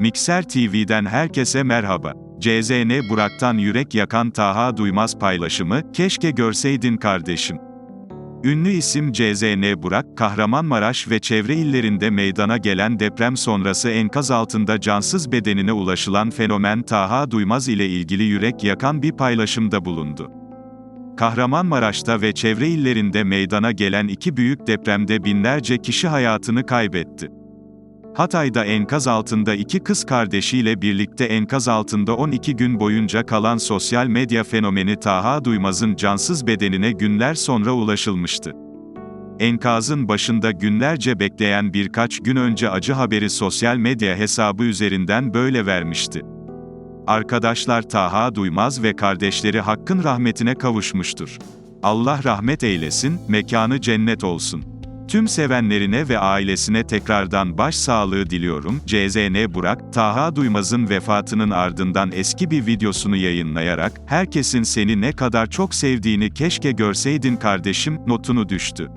Mikser TV'den herkese merhaba. CZN Burak'tan yürek yakan Taha Duymaz paylaşımı, keşke görseydin kardeşim. Ünlü isim CZN Burak, Kahramanmaraş ve çevre illerinde meydana gelen deprem sonrası enkaz altında cansız bedenine ulaşılan fenomen Taha Duymaz ile ilgili yürek yakan bir paylaşımda bulundu. Kahramanmaraş'ta ve çevre illerinde meydana gelen iki büyük depremde binlerce kişi hayatını kaybetti. Hatay'da enkaz altında iki kız kardeşiyle birlikte enkaz altında 12 gün boyunca kalan sosyal medya fenomeni Taha Duymaz'ın cansız bedenine günler sonra ulaşılmıştı. Enkazın başında günlerce bekleyen birkaç gün önce acı haberi sosyal medya hesabı üzerinden böyle vermişti. Arkadaşlar Taha Duymaz ve kardeşleri Hakk'ın rahmetine kavuşmuştur. Allah rahmet eylesin, mekanı cennet olsun. Tüm sevenlerine ve ailesine tekrardan başsağlığı diliyorum. CZN Burak, Taha Duymaz'ın vefatının ardından eski bir videosunu yayınlayarak, herkesin seni ne kadar çok sevdiğini keşke görseydin kardeşim, notunu düştü.